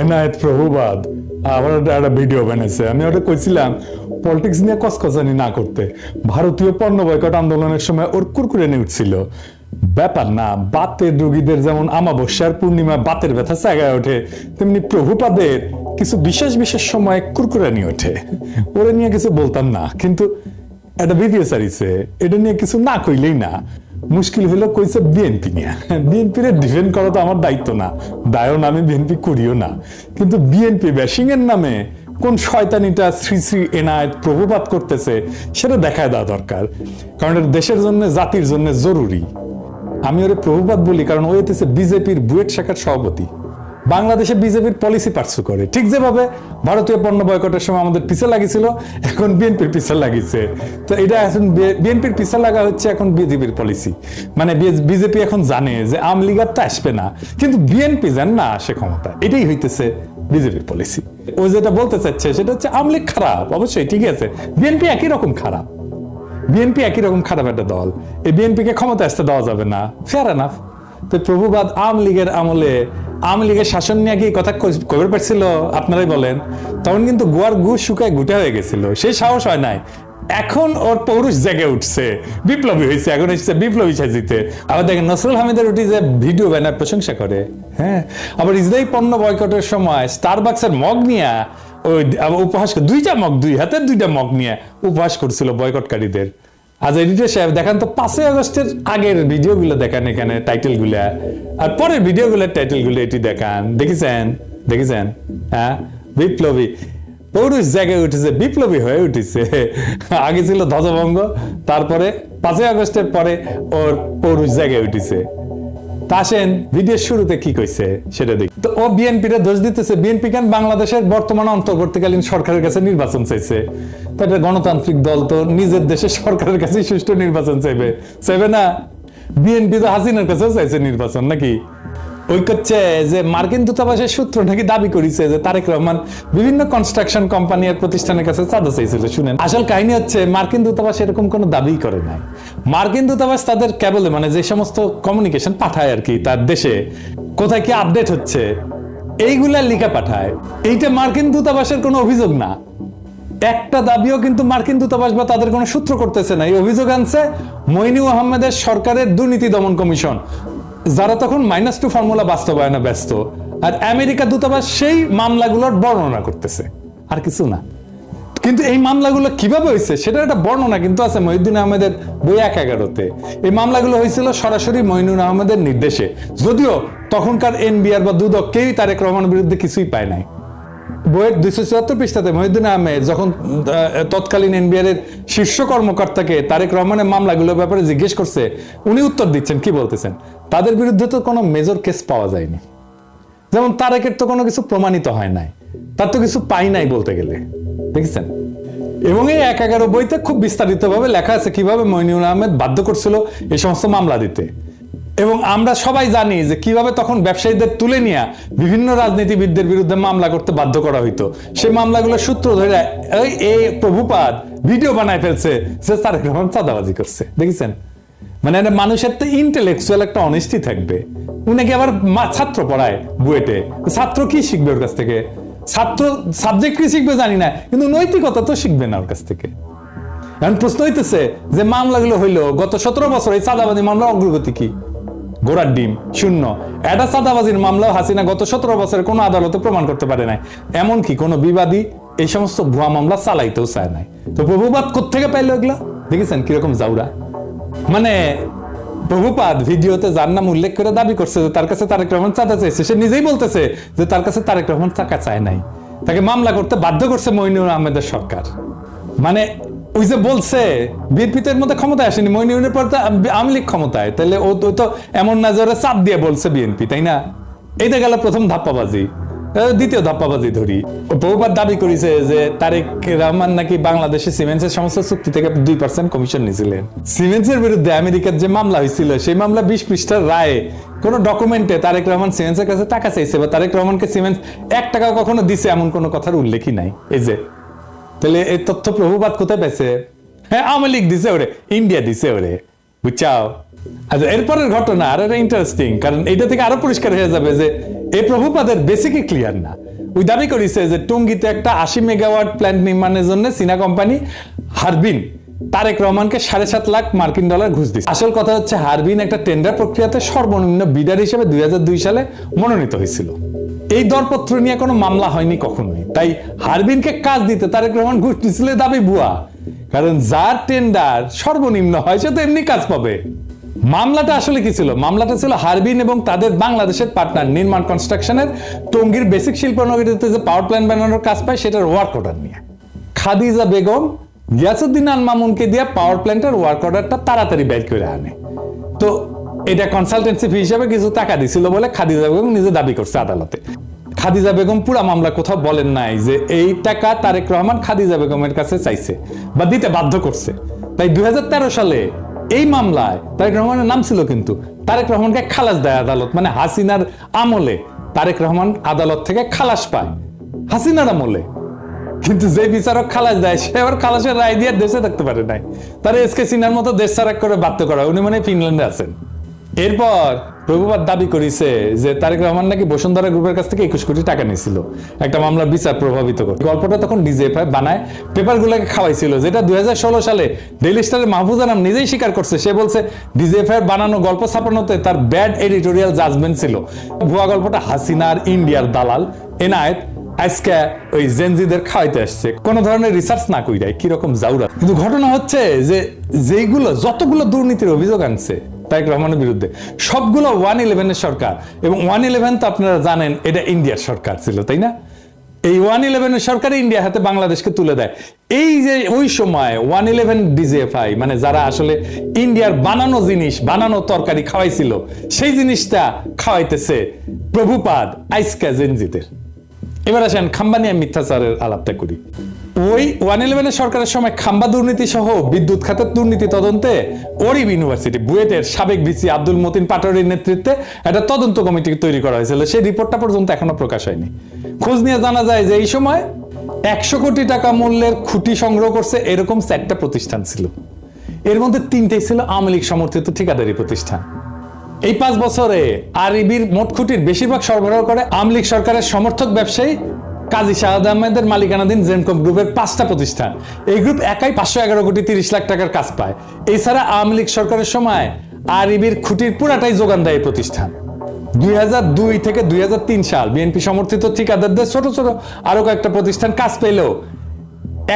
এনায়েত প্রভুবাদ। আবার একটা ভিডিও বানাইছে। আমি ওটা কইছিলাম পলিটিক্স নিয়ে কসকসানি না করতে। ভারতীয় পণ্য বয়কট আন্দোলনের সময় ওর কুরকুরে উঠছিল। ব্যাপার না বাতের রোগীদের যেমন আমাবস্যার পূর্ণিমা বাতের ব্যথা জায়গায় ওঠে, তেমনি প্রভুপাদের কিছু বিশেষ বিশেষ সময় কুরকুরানি ওঠে। ওরা নিয়ে কিছু বলতাম না, কিন্তু একটা ভিডিও সারিছে এটা নিয়ে কিছু না কইলেই না। মুশকিল হলো কইছে বিএনপি নিয়ে। বিএনপি রে ডিফেন্ড করা তো আমার দায়িত্ব না। দায়ও না আমি বিএনপি করিও না। কিন্তু বিএনপি ব্যাশিং এর নামে কোন শয়তানিটা শ্রী শ্রী এনায়েত প্রভুপাত করতেছে, সেটা দেখায় দেওয়া দরকার। কারণ এটা দেশের জন্য, জাতির জন্য জরুরি। আমি ওরে প্রভুপাত বলি, কারণ ও হইতেছে বিজেপির বুয়েট শাখার সভাপতি। বাংলাদেশে বিজেপির পলিসি পার্সু করে। ঠিক যেভাবে ভারতীয় পণ্য বয়কটের সময় আমাদের পিছে লাগিয়েছিল, এখন বিএনপির পিছে লাগিয়েছে। তো এটা এখন বিএনপির পিছে লাগা হচ্ছে এখন বিজেপির পলিসি মানে বিজেপি এখন জানে যে আম লীগার তো আসবে না। কিন্তু বিএনপি জান না আসে ক্ষমতা এটাই হইতেছে বিজেপির পলিসি ও যেটা বলতে চাচ্ছে সেটা হচ্ছে আওয়ামী লীগ খারাপ। অবশ্যই ঠিক আছে। বিএনপি একই রকম খারাপ। বিএনপি একই রকম খারাপ একটা দল। এই বিএনপিকে ক্ষমতা আসতে দেওয়া যাবে না। ফেয়ার এনাফ তো প্রভুবাদ আওয়ামী লীগের আমলে, আওয়ামী লীগের শাসন নিয়ে কি কথা কবে পারছিল? আপনারাই বলেন। তখন কিন্তু গোয়ার গু শুকায় গুটা হয়ে গেছিল। সেই সাহস হয় নাই। এখন ওর পৌরুষ জেগে উঠছে। বিপ্লবী হয়েছে এখন এসেছে বিপ্লবী সাজিতে। আবার দেখেন নসরুল হামিদের উঠি যে ভিডিও ব্যানার প্রশংসা করে। হ্যাঁ? আবার ইসরায়েল পণ্য বয়কটের সময় স্টার স্টারবাক্সের মগ নিয়ে, ওই উপহাস দুইটা মগ, দুই হাতের দুইটা মগ নিয়ে উপহাস করছিল বয়কটকারীদের। আজ এডিটর সাহেব দেখেন তো পাঁচই আগস্টের আগের ভিডিওগুলো এখানে আর পরের ভিডিওগুলোর টাইটেলগুলো এটি দেখান। দেখেছেন? দেখেছেন? হ্যাঁ? বিপ্লবী। পৌরুষ জায়গায় উঠেছে, বিপ্লবী হয়ে উঠেছে। আগে ছিল ধ্বজভঙ্গ, তারপরে পাঁচই আগস্টের পরে ওর পৌরুষ জায়গায় উঠেছে। আসেন ভিডিওর শুরুতে কি কইছে সেটা দেখি। তো ও বিএনপি রে দোষ দিতেছে। বিএনপি কেন বাংলাদেশের বর্তমান অন্তর্বর্তীকালীন সরকারের কাছে নির্বাচন চাইছে? তো এটা গণতান্ত্রিক দল তো নিজের দেশের সরকারের কাছে সুষ্ঠু নির্বাচন চাইবে। চাইবে না? বিএনপি তো হাসিনার কাছেও চাইছে নির্বাচন নাকি? ওই করছে যে মার্কিন দূতাবাসের সূত্র নাকি দাবি করেছে যে তারেক রহমান বিভিন্ন কনস্ট্রাকশন কোম্পানি আর প্রতিষ্ঠানের কাছে চাঁদা চাইছিল, শুনেন। আসল কাহিনী হচ্ছে মার্কিন দূতাবাস এরকম কোনো দাবি করে নাই। মার্কিন দূতাবাস তাদের কেবল মানে যে সমস্ত কমিউনিকেশন পাঠায় আর কি তার দেশে, কোথায় কি আপডেট হচ্ছে, এইগুলা লিখে পাঠায়। এইটা মার্কিন দূতাবাসের কোনো অভিযোগ না। একটা দাবিও কিন্তু মার্কিন দূতাবাস বা তাদের কোনো সূত্র করতেছে না। এই অভিযোগ আনছে মইনু আহমেদের সরকারের দুর্নীতি দমন কমিশন। যারা তখন মাইনাস টু ফর্মুলা বাস্তবায়নে ব্যস্ত, আর আমেরিকা দূতাবাস সেই মামলাগুলোর বর্ণনা করতেছে। আর কিছু না। কিন্তু এই মামলাগুলো কীভাবে হয়েছে সেটা একটা বর্ণনা কিন্তু আছে মহিউদ্দিন আহমেদের বই এক এগারোতে। এই মামলাগুলো হয়েছিল সরাসরি মঈনুল আহমেদের নির্দেশে। যদিও তখনকার এনবিআর বা দুদক কেউই তারেক রহমানের বিরুদ্ধে কিছুই পায় নাই। বইয়ের দুইশো চুয়াত্তর পৃষ্ঠাতে মহিউদ্দিন আহমেদ যখন তৎকালীন এনবিআর এর শীর্ষ কর্মকর্তাকে তারেক রহমানের মামলাগুলোর ব্যাপারে জিজ্ঞেস করছে, উনি উত্তর দিচ্ছেন, কি বলতেছেন? তাদের বিরুদ্ধে তো কোনো মেজর কেস পাওয়া যায়নি। যেমন তারেকের তো কোনো কিছু প্রমাণিত হয় নাই, তার তো কিছু পাই নাই বলতে গেলে। দেখেছেন? এবং এই এক এগারো বইতে খুব বিস্তারিত ভাবে লেখা আছে কীভাবে মইনুল আহমেদ বাধ্য করছিল এই সমস্ত মামলা দিতে। এবং আমরা সবাই জানি যে কীভাবে তখন ব্যবসায়ীদের তুলে নিয়ে বিভিন্ন রাজনীতিবিদদের বিরুদ্ধে মামলা করতে বাধ্য করা হইতো। সেই মামলাগুলোর সূত্র ধরে এই এই প্রভুপাদ ভিডিও বানায় ফেলছে যে তারেক রহমান চাঁদাবাজি করছে। দেখেছেন? মানে একটা মানুষের তো ইন্টেলেকচুয়াল একটা অনেস্টি থাকবে। উনাকে আবার ছাত্র পড়ায় বুয়েটে? ছাত্র কি শিখবে ওর কাছ থেকে? ছাত্র সাবজেক্ট কি শিখবে জানি না, কিন্তু নৈতিকতা তো শিখবে না ওর কাছ থেকে। এখন প্রশ্ন হইতেছে যে মামলাগুলো হইল গত সতেরো বছর এই চাঁদাবাজি মামলার অগ্রগতি কি? গোড়ার ডিম, শূন্য। এটা চাঁদাবাজির মামলাও হাসিনা গত সতেরো বছরের কোনো আদালতে প্রমাণ করতে পারে নাই। এমনকি কোনো বিবাদী এই সমস্ত ভুয়া মামলা চালাইতেও চায় নাই। তো প্রভুবাদ কোথেকে পাইলো এগুলা? দেখেছেন কীরকম জাউরা? মানে প্রভুপাদ ভিডিওতে যার নাম উল্লেখ করে দাবি করছে যে তার কাছে তারেক রহমান চাঁদা চাইছে সে নিজেই বলতেছে যে তার কাছে তারেক রহমান টাকা চায় নাই। তাকে মামলা করতে বাধ্য করছে মইনুর আহমেদের সরকার। মানে ওই যে বলছে, বিএনপিতে মধ্যে ক্ষমতায় আসেনি মইনুরের পর তো আওয়ামী লীগ ক্ষমতায়। তাহলে ও তো এমন না যে চাপ দিয়ে বলছে বিএনপি, তাই না? এইটা গেল প্রথম ধাপ্পাবাজি। দ্বিতীয় ধাপ্পাবাজি ধরি। বহুবার দাবি করেছে যে তারেক রহমান নাকি বাংলাদেশে সিমেন্সের সমস্ত চুক্তি থেকে দুই পার্সেন্ট কমিশন নিয়েছিলেন। সিমেন্সের বিরুদ্ধে আমেরিকার যে মামলা হয়েছিল, সেই মামলা বিশ পৃষ্ঠার রায়ে কোন ডকুমেন্টে তারেক রহমান সিমেন্সের কাছে টাকা চাইছে বা তারেক রহমানকে সিমেন্স এক টাকা কখনো দিছে এমন কোনো কথার উল্লেখই নাই। এই যে তাহলে এই তথ্য প্রভুপাত কোথায় পেয়েছে হ্যাঁ আওয়ামী লীগ দিছে ওরে, ইন্ডিয়া দিছে ওরে, বুঝছাও? আচ্ছা এরপরের ঘটনা আর একটা ইন্টারেস্টিং কারণ এটা থেকে আরও পরিষ্কার হয়ে যাবে যে এই প্রভুপাদের বেসিকই ক্লিয়ার না। ওই দাবি করেছে যে টঙ্গিতে একটা আশি মেগাওয়াট প্ল্যান্ট নির্মাণের জন্য চীনা কোম্পানি হারবিন, তারেক রহমানকে সাড়ে সাত লাখ মার্কিন ডলার ঘুষ দিচ্ছে আসল কথা হচ্ছে হারবিন একটা টেন্ডার প্রক্রিয়াতে সর্বনিম্ন বিডার হিসেবে দুই হাজার দুই সালে মনোনীত হয়েছিল। এই দরপত্র নিয়ে কোনো মামলা হয়নি কখনোই। তাই হারবিনকে কাজ দিতে তারেক রহমান ঘুষ দিছিল দাবি ভুয়া। কারণ যার টেন্ডার সর্বনিম্ন হয়, সে তো এমনি কাজ পাবে। মামলাটা আসলে কি ছিল? মামলাটা ছিল হারবিন এবং তাদের বাংলাদেশের পার্টনার নির্মাণ কনস্ট্রাকশনের টঙ্গীর বেসিক শিল্প নগরীতে যে পাওয়ার প্ল্যান্ট বানানোর কাজ পায়, সেটার ওয়ার্ক অর্ডার নিয়ে। খাদিজা বেগম গিয়াসুদ্দিন আল মামুনকে দিয়ে পাওয়ার প্ল্যান্টের ওয়ার্ক অর্ডারটা তাড়াতাড়ি বের করে আনে। তো এটা কনসালটেন্সি ফি হিসাবে কিছু টাকা দিছিল বলে খাদিজা বেগম নিজে দাবি করছে আদালতে। খাদিজা বেগম পুরা মামলা কোথাও বলেন নাই যে এই টাকা তারেক রহমান খাদিজা বেগমের কাছে চাইছে বা দিতে বাধ্য করছে। তাই দুই সালে এই মামলায় তারেক রহমানের নাম ছিল কিন্তু তারেক রহমানকে খালাস দেয় আদালত মানে হাসিনার আমলে তারেক রহমান আদালত থেকে খালাস পায়, হাসিনার আমলে। কিন্তু যে বিচারক খালাস দেয়, সে আবার খালাসের রায় দিয়ে দেশে থাকতে পারে নাই। তার এসকে সিনার মতো দেশ ছাড়া করে বাধ্য করা উনি মানে ফিনল্যান্ডে আছেন। এরপর প্রভুপাত দাবি করেছে যে তারেক রহমান নাকি বসুন্ধরা গ্রুপের কাছ থেকে একুশ কোটি টাকা নিয়েছিল। একটা মামলার বিচার প্রভাবিত করে গল্পটা তখন ডিজেএফআই বানায়, পেপারগুলোকে খাওয়াইছিল, যেটা দুই সালে ডেইলি স্টারের মাহফুজা নাম নিজেই স্বীকার করছে। সে বলছে ডিজেএফআই বানানো গল্প ছাপানোতে তার ব্যাড এডিটোরিয়াল জাজমেন্ট ছিল। ভুয়া গল্পটা হাসিনার ইন্ডিয়ার দালাল, এনায়েত, আজকে ওই জেনজিদের খাওয়াইতে আসছে। কোন ধরনের রিসার্চ না কই দেয় কীরকম জাউরা। কিন্তু ঘটনা হচ্ছে যে যেইগুলো, যতগুলো দুর্নীতির অভিযোগ আনছে তারেক রহমানের বিরুদ্ধে। সবগুলো ওয়ান ইলেভেনের সরকার। এবং ওয়ান ইলেভেন তো আপনারা জানেন, এটা ইন্ডিয়ার সরকার ছিল, তাই না? এই ওয়ান ইলেভেনের সরকার ইন্ডিয়া হাতে বাংলাদেশকে তুলে দেয়। এই যে ওই সময় ওয়ান ইলেভেন ডিজিএফআই মানে যারা আসলে ইন্ডিয়ার বানানো জিনিস, বানানো তরকারি খাওয়াইছিল, সেই জিনিসটা খাওয়াইতেছে প্রভুপাদ আইসকা জেনজিদের এবার আসেন খাম্বা নিয়ে মিথ্যাচারের আলাপটা করি। ওই ওয়ান ইলেভেনের সরকারের সময় খাম্বা দুর্নীতি সহ বিদ্যুৎ খাতের দুর্নীতি তদন্তে ওরিব ইউনিভার্সিটি, বুয়েটের সাবেক ভিসি আব্দুল মতিন পাটোয়ারির নেতৃত্বে একটা তদন্ত কমিটি তৈরি করা হয়েছিল। সেই রিপোর্টটা পর্যন্ত এখনও প্রকাশ হয়নি। খোঁজ নিয়ে জানা যায় যে এই সময় একশো কোটি টাকা মূল্যের খুঁটি সংগ্রহ করছে এরকম চারটা প্রতিষ্ঠান ছিল। এর মধ্যে তিনটেই ছিল আওয়ামী লীগ সমর্থিত ঠিকাদারি প্রতিষ্ঠান। এই পাঁচ বছরে আরইবির মোট খুঁটির বেশিরভাগ সরবরাহ করে আওয়ামী লীগ সরকারের সমর্থক ব্যবসায়ী কাজী শাহাদ আহমেদের মালিকানাধীন জেনকম গ্রুপের পাঁচটা প্রতিষ্ঠান। এই গ্রুপ একাই পাঁচশো এগারো কোটি তিরিশ লাখ টাকার কাজ পায়। এছাড়া আওয়ামী লীগ সরকারের সময় আরইবির খুঁটির পুরাটাই যোগান দেয় প্রতিষ্ঠান। দুই হাজার দুই থেকে দুই হাজার তিন সাল বিএনপি সমর্থিত ঠিকাদারদের ছোট ছোট আরও কয়েকটা প্রতিষ্ঠান কাজ পেলেও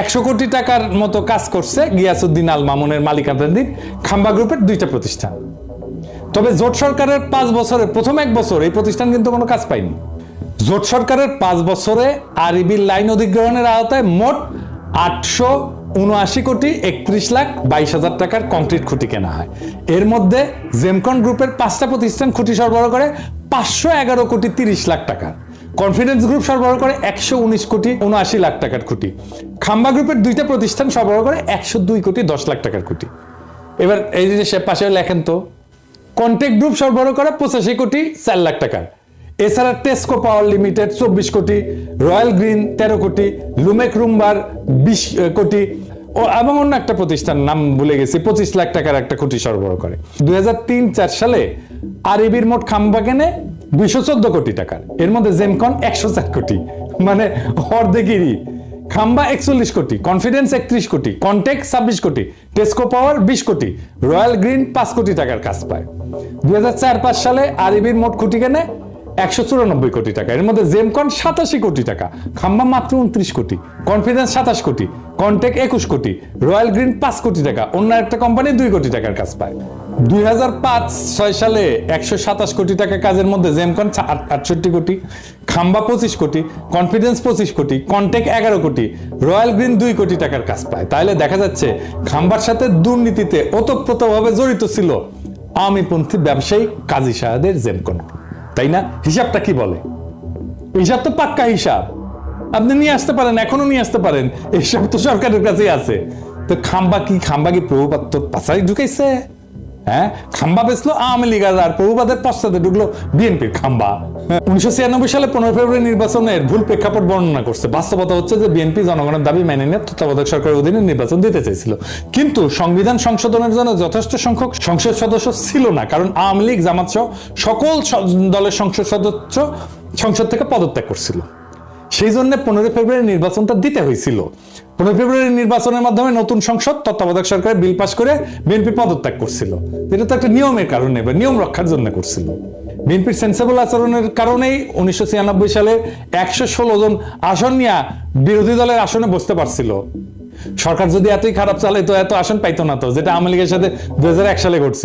একশো কোটি টাকার মতো কাজ করছে গিয়াসুদ্দিন আল মামুনের মালিকানাধীন খাম্বা গ্রুপের দুইটা প্রতিষ্ঠান। তবে জোট সরকারের পাঁচ বছরে, প্রথম এক বছর এই প্রতিষ্ঠান কিন্তু কোনো কাজ পায়নি। জোট সরকারের পাঁচ বছরে আরইবির লাইন অধিগ্রহণের আওতায় মোট আটশো উনআশি কোটি একত্রিশ লাখ বাইশ হাজার টাকার কংক্রিট খুঁটি কেনা হয়। এর মধ্যে জেমকন গ্রুপের পাঁচটা প্রতিষ্ঠান খুঁটি সরবরাহ করে পাঁচশো এগারো কোটি তিরিশ লাখ টাকা। কনফিডেন্স গ্রুপ সরবরাহ করে একশো উনিশ কোটি উনআশি লাখ টাকার খুঁটি। খাম্বা গ্রুপের দুইটা প্রতিষ্ঠান সরবরাহ করে একশো দুই কোটি দশ লাখ টাকার খুঁটি। এবার এই যে সে পাশে লেখেন তো কন্টেক্ট গ্রুপ সরবরাহ করে পঁচাশি কোটি চার লাখ টাকার এছাড়া টেস্কো পাওয়ার লিমিটেড চব্বিশ কোটি রয়্যাল গ্রিন তেরো কোটি লুমেক রুমবার বিশ কোটি, ও এবং অন্য একটা প্রতিষ্ঠান নাম ভুলে গেছি, পঁচিশ লাখ টাকার একটা কোটি সরবরাহ করে। দুই সালে আরইবির মোট খাম্বা কেনে দুইশো চোদ্দ কোটি টাকার। এর মধ্যে জেমকন একশো চার কোটি। মানে অর্ধেকেরই। খাম্বা একচল্লিশ কোটি কনফিডেন্স একত্রিশ কোটি কন্টেক ছাব্বিশ কোটি টেস্কো পাওয়ার বিশ কোটি রয়্যাল গ্রিন পাঁচ কোটি টাকার কাজ পায়। দুই সালে আরইবির মোট কোটি কেনে একশো চুরানব্বই কোটি টাকা। এর মধ্যে জেমকন সাতাশি কোটি টাকা, খাম্বা মাত্র উনত্রিশ কোটি কনফিডেন্স সাতাশ কোটি কন্টেক একুশ কোটি রয়্যাল গ্রিন পাঁচ কোটি টাকা। অন্য একটা কোম্পানি দুই কোটি টাকার কাজ পায়। দুই সালে একশো সাতাশ কোটি টাকা কাজের মধ্যে জেমকন আটষট্টি কোটি, খাম্বা পঁচিশ কোটি, কনফিডেন্স পঁচিশ কোটি, কন্টেক এগারো কোটি, রয়্যাল গ্রিন দুই কোটি টাকার কাজ পায়। তাহলে দেখা যাচ্ছে খাম্বার সাথে দুর্নীতিতে ওতপ্রোতভাবে জড়িত ছিল আওয়ামীপন্থী ব্যবসায়ী কাজী সাহেদের জেমকন তাই না? হিসাবটা কি বলে? হিসাব তো পাক্কা হিসাব। আপনি নিয়ে আসতে পারেন এখনও নিয়ে আসতে পারেন। এইসব তো সরকারের কাছেই আছে। তো খাম্বা কি খাম্বা কি প্রভুপাত্র পাশাই ঢুকাইছে? হ্যাঁ? খাম্বা বেচলো, আওয়ামী লীগ আর প্রভুবাদের পশ্চাতে ঢুকলো বিএনপির খাম্বা। উনিশশো ছিয়ানব্বই সালে পনেরো ফেব্রুয়ারি নির্বাচনের ভুল প্রেক্ষাপট বর্ণনা করছে। বাস্তবতা হচ্ছে যে বিএনপি জনগণের দাবি মেনে নিয়ে তত্ত্বাবধায়ক সরকারের অধীনে নির্বাচন দিতে চাইছিল কিন্তু সংবিধান সংশোধনের জন্য যথেষ্ট সংখ্যক সংসদ সদস্য ছিল না, কারণ আওয়ামী লীগ জামাত সকল দলের সংসদ সদস্য সংসদ থেকে পদত্যাগ করছিল। সেই জন্য পনেরো ফেব্রুয়ারি নির্বাচনটা দিতে হয়েছিল। পনেরো ফেব্রুয়ারি নির্বাচনের মাধ্যমে নতুন সংসদ, তত্ত্বাবধায়ক সরকার, বিল পাস করে বিএনপি পদত্যাগ করছিল। এটা তো একটা নিয়মের কারণে বা নিয়ম রক্ষার জন্য করছিল। বিএনপির সেন্সেবল আচরণের কারণেই উনিশশো ছিয়ানব্বই সালে একশো ষোলো জন আসন নিয়ে বিরোধী দলের আসনে বসতে পারছিল। সরকার যদি এতই খারাপ চালাইতো, এত আসন পাইতো না তো, যেটা আওয়ামী লীগের সাথে দু হাজার এক সালে ঘটছে